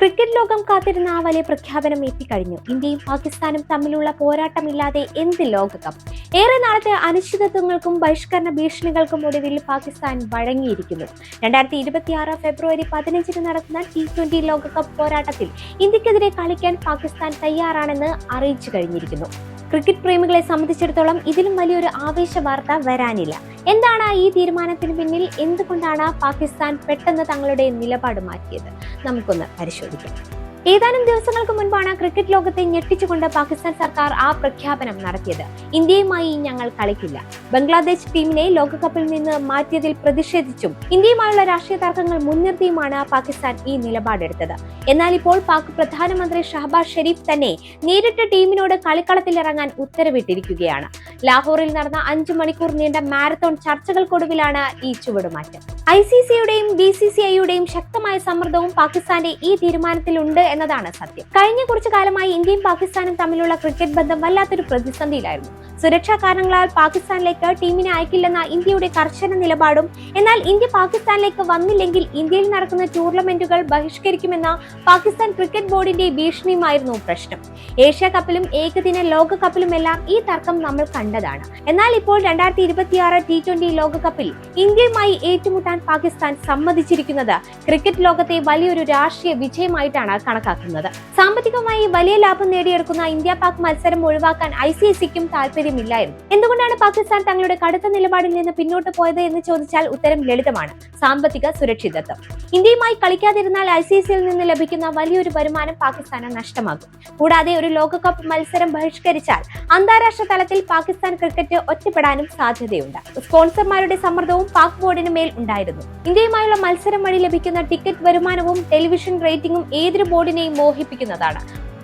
Cricket ലോകം കാത്തിരുന്ന ആ വലിയ പ്രഖ്യാപനം എത്തിക്കഴിഞ്ഞു ഇന്ത്യയും പാകിസ്ഥാനും തമ്മിലുള്ള പോരാട്ടമില്ലാതെ എന്ത് ലോകകപ്പ്? ഏറെ നാളത്തെ അനിശ്ചിതത്വങ്ങൾക്കും ബഹിഷ്കരണ ഭീഷണികൾക്കും ഒടുവിൽ പാകിസ്ഥാൻ വഴങ്ങിയിരിക്കുന്നു. രണ്ടായിരത്തി ഇരുപത്തിയാറ് ഫെബ്രുവരി പതിനഞ്ചിന് നടക്കുന്ന ടി ട്വന്റി ലോകകപ്പ് പോരാട്ടത്തിൽ ഇന്ത്യക്കെതിരെ കളിക്കാൻ പാകിസ്ഥാൻ തയ്യാറാണെന്ന് അറിയിച്ചു കഴിഞ്ഞിരിക്കുന്നു. ക്രിക്കറ്റ് പ്രേമികളെ സംബന്ധിച്ചിടത്തോളം ഇതിലും വലിയൊരു ആവേശ വാർത്ത വരാനില്ല. എന്താണ് ഈ തീരുമാനത്തിന് പിന്നിൽ? എന്തുകൊണ്ടാണ് പാകിസ്ഥാൻ പെട്ടെന്ന് തങ്ങളുടെ നിലപാട് മാറ്റിയത്? നമുക്കൊന്ന് പരിശോധിക്കാം. ഏതാനും ദിവസങ്ങൾക്ക് മുൻപാണ് ക്രിക്കറ്റ് ലോകത്തെ ഞെട്ടിച്ചുകൊണ്ട് പാകിസ്ഥാൻ സർക്കാർ ആ പ്രഖ്യാപനം നടത്തിയത്. ഇന്ത്യയുമായി ഞങ്ങൾ കളിക്കില്ല. ബംഗ്ലാദേശ് ടീമിനെ ലോകകപ്പിൽ നിന്ന് മാറ്റിയതിൽ പ്രതിഷേധിച്ചും ഇന്ത്യയുമായുള്ള രാഷ്ട്രീയ തർക്കങ്ങൾ മുൻനിർത്തിയുമാണ് പാകിസ്ഥാൻ ഈ നിലപാടെടുത്തത്. എന്നാൽ ഇപ്പോൾ പാക് പ്രധാനമന്ത്രി ഷഹബാസ് ഷെരീഫ് തന്നെ നേരിട്ട് ടീമിനോട് കളിക്കളത്തിലിറങ്ങാൻ ഉത്തരവിട്ടിരിക്കുകയാണ്. ലാഹോറിൽ നടന്ന അഞ്ചു മണിക്കൂർ നീണ്ട മാരത്തോൺ ചർച്ചകൾക്കൊടുവിലാണ് ഈ ചുവടുമാറ്റം. ഐ സി സിയുടെയും ബി സി സി ഐയുടെയും ശക്തമായ സമ്മർദ്ദവും പാകിസ്ഥാന്റെ ഈ തീരുമാനത്തിലുണ്ട് എന്നതാണ് സത്യം. കഴിഞ്ഞ കുറച്ചു കാലമായി ഇന്ത്യയും പാകിസ്ഥാനും തമ്മിലുള്ള ക്രിക്കറ്റ് ബന്ധം വല്ലാത്തൊരു പ്രതിസന്ധിയിലായിരുന്നു. സുരക്ഷാ കാരണങ്ങളാൽ പാകിസ്ഥാനിലേക്ക് ടീമിനെ അയക്കില്ലെന്ന ഇന്ത്യയുടെ കർശന നിലപാടും എന്നാൽ ഇന്ത്യ പാകിസ്ഥാനിലേക്ക് വന്നില്ലെങ്കിൽ ഇന്ത്യയിൽ നടക്കുന്ന ടൂർണമെന്റുകൾ ബഹിഷ്കരിക്കുമെന്ന പാകിസ്ഥാൻ ക്രിക്കറ്റ് ബോർഡിന്റെ ഭീഷണിയുമായിരുന്നു പ്രശ്നം. ഏഷ്യ കപ്പിലും ഏകദിന ലോകകപ്പിലുമെല്ലാം ഈ തർക്കം നമ്മൾ കണ്ടതാണ്. എന്നാൽ ഇപ്പോൾ രണ്ടായിരത്തി ഇരുപത്തിയാറ് ടി ട്വന്റി ലോകകപ്പിൽ ഇന്ത്യയുമായി ഏറ്റുമുട്ടാൻ പാകിസ്ഥാൻ സമ്മതിച്ചിരിക്കുന്നത് ക്രിക്കറ്റ് ലോകത്തെ വലിയൊരു രാഷ്ട്രീയ വിജയമായിട്ടാണ് കണക്കാക്കുന്നത്. സാമ്പത്തികമായി വലിയ ലാഭം നേടിയെടുക്കുന്ന ഇന്ത്യ പാക് മത്സരം ഒഴിവാക്കാൻ ഐ സി സിക്കും താല്പര്യമില്ലായിരുന്നു. എന്തുകൊണ്ടാണ് പാകിസ്ഥാൻ തങ്ങളുടെ കടുത്ത നിലപാടിൽ നിന്ന് പിന്നോട്ട് പോയത് എന്ന് ചോദിച്ചാൽ ഉത്തരം ലളിതമാണ്. സാമ്പത്തിക സുരക്ഷിതത്വം. ഇന്ത്യയുമായി കളിക്കാതിരുന്നാൽ ഐ സി സിയിൽ നിന്ന് ലഭിക്കുന്ന വലിയൊരു വരുമാനം പാകിസ്ഥാന് നഷ്ടമാകും. കൂടാതെ ഒരു ലോകകപ്പ് മത്സരം ബഹിഷ്കരിച്ചാൽ അന്താരാഷ്ട്ര തലത്തിൽ പാകിസ്ഥാൻ ക്രിക്കറ്റ് ഒറ്റപ്പെടാനും സാധ്യതയുണ്ട്. സ്പോൺസർമാരുടെ സമ്മർദ്ദവും പാക് ബോർഡിന് മേൽ ഉണ്ടായിരുന്നു. ഇന്ത്യയുമായുള്ള മത്സരം വഴി ലഭിക്കുന്ന ടിക്കറ്റ് വരുമാനവും ടെലിവിഷൻ റേറ്റിംഗും ഏതൊരു ബോർഡിനെയും മോഹിപ്പിക്കുന്നതാണ്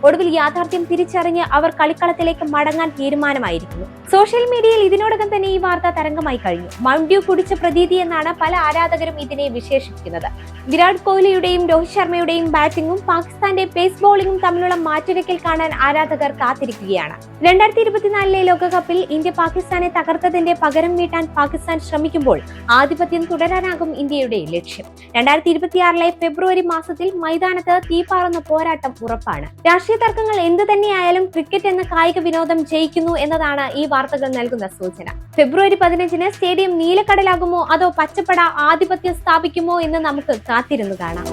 ഒടുവിൽ യാഥാർത്ഥ്യം തിരിച്ചറിഞ്ഞ് അവർ കളിക്കളത്തിലേക്ക് മടങ്ങാൻ തീരുമാനമായിരിക്കുന്നു. സോഷ്യൽ മീഡിയയിൽ ഇതിനോടകം തന്നെ ഈ വാർത്ത തരംഗമായി കഴിഞ്ഞു. മൗണ്ട്യൂ കുടിച്ച പ്രതീതി എന്നാണ് പല ആരാധകരും ഇതിനെ വിശേഷിപ്പിക്കുന്നത്. വിരാട് കോഹ്ലിയുടെയും രോഹിത് ശർമ്മയുടെയും ബാറ്റിംഗും പാകിസ്ഥാന്റെ പേസ് ബോളിംഗും തമ്മിലുള്ള മാറ്റുരയ്ക്കൽ കാണാൻ ആരാധകർ കാത്തിരിക്കുകയാണ്. രണ്ടായിരത്തി ഇരുപത്തിനാലിലെ ലോകകപ്പിൽ ഇന്ത്യ പാകിസ്ഥാനെ തകർത്തതിന്റെ പകരം വീട്ടാൻ പാകിസ്ഥാൻ ശ്രമിക്കുമ്പോൾ ആധിപത്യം തുടരാനാകും ഇന്ത്യയുടെ ലക്ഷ്യം. രണ്ടായിരത്തി ഇരുപത്തിയാറിലെ ഫെബ്രുവരി മാസത്തിൽ മൈതാനത്ത് തീപാറുന്ന പോരാട്ടം ഉറപ്പാണ്. തർക്കങ്ങൾ എന്ത് തന്നെയായാലും ക്രിക്കറ്റ് എന്ന കായിക വിനോദം ജയിക്കുന്നു എന്നതാണ് ഈ വാർത്തകൾ നൽകുന്ന സൂചന. ഫെബ്രുവരി പതിനഞ്ചിന് സ്റ്റേഡിയം നീലക്കടലാകുമോ അതോ പച്ചപ്പട ആധിപത്യം സ്ഥാപിക്കുമോ എന്ന് നമുക്ക് കാത്തിരുന്നു കാണാം.